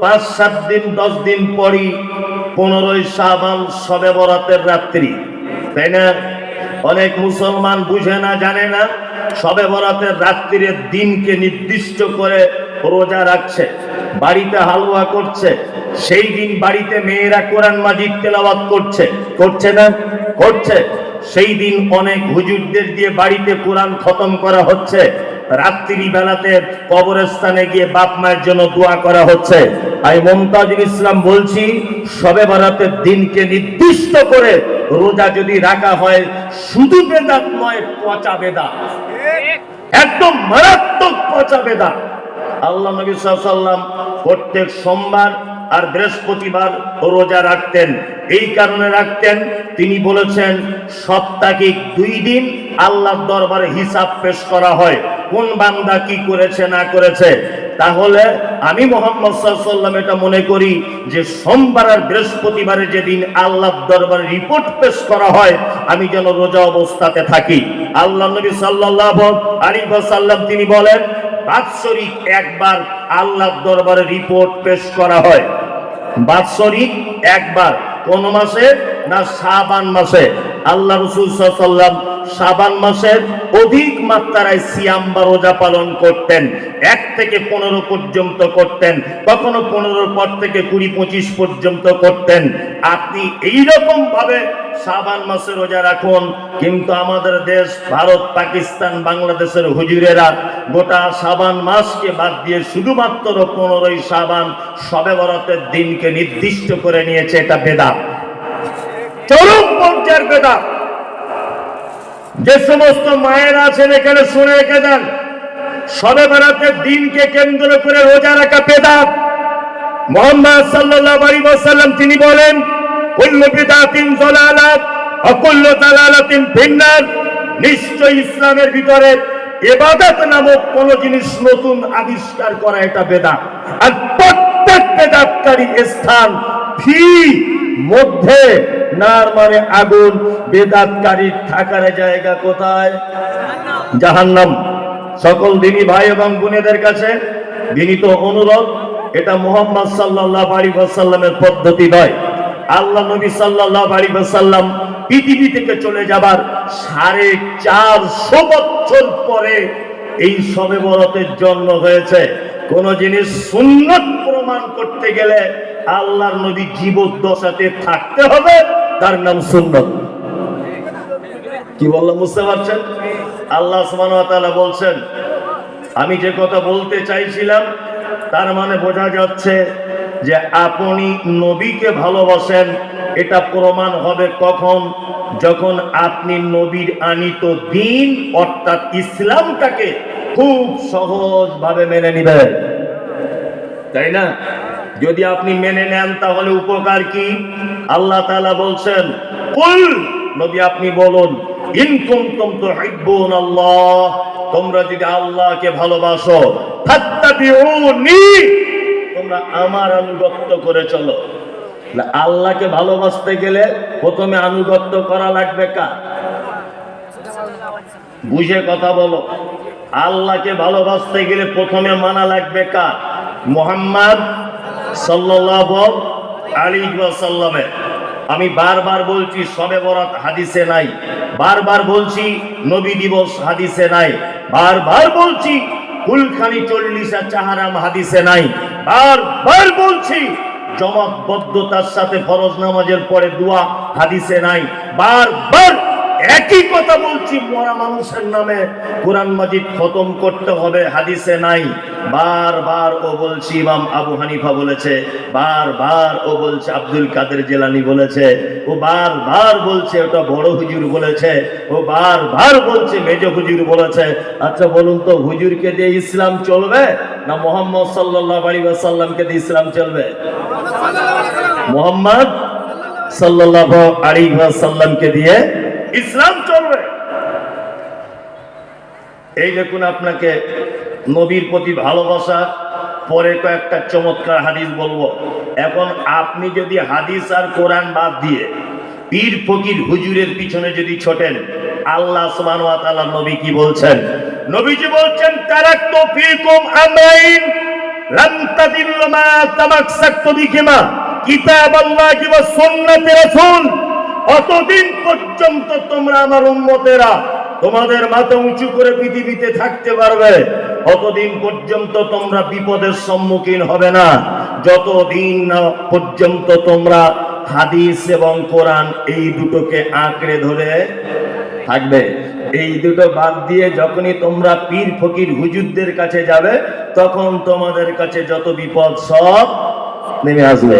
পাঁচ, সাত দিন, দশ দিন পরই পনেরোই সাবান সবে বরাতের রাত্রি। তাই না? অনেক মুসলমান বুঝে না, জানে না, সবে বরাতের রাত্রির দিনকে নির্দিষ্ট করে রোজা রাখছে, বাড়িতে হালুয়া করছে, সেই দিন বাড়িতে মেয়েরা কোরআন মাজিদ তেলাওয়াত করছে করছে না? করছে। সেই দিন অনেক হুজুরদের দিয়ে বাড়িতে কোরআন খতম করা হচ্ছে রাত্রি বেলাতে কবরস্থানে গিয়ে বাপ মায়ের জন্য দোয়া করা হচ্ছে। আমি মমতাজুল ইসলাম বলছি, সবে বরাতের দিনকে নির্দিষ্ট করে রোজা যদি রাখা হয়, শুধু বেদাত নয়, পচা বেদা একদম মারাত্মক পচা বেদা আল্লাহ নবী সাল্লাম প্রত্যেক সোমবার আর বৃহস্পতিবার রোজা রাখতেন। এই কারণে রাখতেন, তিনি বলেছেন, সপ্তাহিক দুই দিন আল্লাহর দরবারে হিসাব পেশ করা হয়। কোন বান্দা কি করেছে, না করেছে? তাহলে আমি মোহাম্মদ সাল্লাম এটা মনে করি যে সোমবার আর বৃহস্পতিবারে যেদিন আল্লাহ দরবারে রিপোর্ট পেশ করা হয়, আমি যেন রোজা অবস্থাতে থাকি। আল্লাহ নবী সাল্লাহ আলী সাল্লাম তিনি বলেন, বাৎসরিক একবার আল্লাহ দরবারে রিপোর্ট পেশ করা হয়। বাৎসরিক একবার, কোন মাসে না সাবান মাসে? আল্লাহ রসুল সাল্লাম সাবান মাসের অধিক মাত্রায় সিয়াম বা রোজা পালন করতেন, এক থেকে পনেরো পর্যন্ত করতেন, কখনো পনেরোর পর থেকে কুড়ি পঁচিশ পর্যন্ত করতেন। আপনি এইরকম ভাবে শাবান মাসে রোজা রাখুন, কিন্তু আমাদের দেশ, ভারত, পাকিস্তান, বাংলাদেশের হুজুরেরা গোটা সাবান মাসকে বাদ দিয়ে শুধুমাত্র পনেরোই সাবান সবে বরাতের দিনকে নির্দিষ্ট করে নিয়েছে, এটা বেদা চরম পর্যায়ের বেদা যে সমস্ত মায়ের আছেন এখানে শুনে রেখে দেন। সবে বরাতের দিনকে কেন্দ্র করে রোজা রাখা বেদাত। মোহাম্মদ আলাইহি ওয়াসাল্লাম তিনি বলেন নিশ্চয় ইসলামের ভিতরে ইবাদত নামক কোন জিনিস নতুন আবিষ্কার করা এটা বেদাত। আর প্রত্যেক বেদাতকারী স্থান ফি, মধ্যে, নার মানে আগুন বেদাতকারীর থাকার জায়গা কোথায়? জাহান্নাম। সকল দিনী ভাই এবং বোনেদের কাছে বিনীত অনুরোধ, এটা মোহাম্মদ সাল্লাহ আলী সাল্লামের পদ্ধতি নয়। আল্লাহ নবী সাল্লাহ আলী সাল্লাম পৃথিবী থেকে চলে যাবার সাড়ে চারশো বছর পরে এই সবে বরতের জন্ম হয়েছে। কোন জিনিস সুন্নত প্রমাণ করতে গেলে আল্লাহর নবী জীবদ্দশাতে থাকতে হবে, তার নাম সুন্নত। কি বললাম বুঝতে পারছেন আল্লাহ সুবহানাহু বলছেন, আমি যে কথা বলতে চাইছিলাম, তার মানে বোঝা যাচ্ছে যে আপনি নবীকে ভালোবাসেন, এটা প্রমাণ হবে কখন? যখন আপনি নবীর আনিত দিন, অর্থাৎ ইসলামটাকে খুব সহজভাবে মেনে নিবেন। তাই না? যদি আপনি মেনে নেন, তাহলে উপকার কি? আল্লাহ তাআলা বলছেন নবী আপনি বলুন ইন কুনতুম আল্লাহ, তোমরা যদি আল্লাহকে ভালোবাসো তোমরা আমার আনুগত্য করে চলো। আল্লাহকে ভালোবাসতে গেলে প্রথমে আনুগত্য করা লাগবে কার? বুঝে কথা বলো। আল্লাহকে ভালোবাসতে গেলে প্রথমে মানা লাগবে কার? মোহাম্মদ ওয়াসাল্লামে আমি বারবার বলছি, সবে বরাত হাদিসে নাই। বারবার বলছি, নবী দিবস হাদিসে নাই। বারবার বলছি, কুলখানি চল্লিশা চাহারাম হাদিসে নাই। বারবার বলছি জমাবদ্ধতার সাথে ফরজ নামাজের পরে দোয়া হাদিসে নাই। বারবার একই কথা বলছি, মরা মানুষের নামে কোরআন মাজিদ খতম করতে হবে, হাদিসে নাই। বারবার ও বলছি, ইমাম আবু হানিফা বলেছে, বারবার ও বলছে, আব্দুল কাদের জেলানি বলেছে, ও বারবার বলছে, ওটা বড় হুজুর বলেছে, ও বারবার বলছে, মেজ হুজুর বলেছে। আচ্ছা বলুন তো, হুজুরকে দিয়ে ইসলাম চলবে না মোহাম্মদ সাল্লাল্লাহু আলাইহি ওয়াসাল্লামকে দিয়ে ইসলাম চলবে? মোহাম্মদ সাল্লাল্লাহু আলাইহি ওয়াসাল্লামকে দিয়ে ইসলাম চলবে। এই দেখুন আপনাকে নবীর প্রতি ভালোবাসা, পরে কয়েকটা চমৎকার হাদিস বলব। এখন আপনি যদি হাদিস আর কোরআন বাদ দিয়ে পীর ফকির হুজুরের পিছনে যদি ছোটেন, আল্লাহ সুবহানাহু ওয়া নবী কি বলছেন? নবীজি বলছেন তারাক্তু ফীকুম আমরাইন লান তাদিল্লু মা তামাক্সাকতু বিহিমা কিতাবাল্লাহি ওয়া সুন্নাতি অতদিন পর্যন্ত তোমরা আমার উম্মতেরা তোমাদের মাথা উঁচু করে পৃথিবীতে থাকতে পারবে। অতদিন পর্যন্ত তোমরা বিপদের সম্মুখীন হবে না। যতদিন না পর্যন্ত তোমরা হাদিস এবং কোরআন এই দুটোকে আঁকড়ে ধরে থাকবে। এই দুটো বাদ দিয়ে যখনই তোমরা পীর ফকির হুজুরদের কাছে যাবে, তখন তোমাদের কাছে যত বিপদ সব নেমে আসবে।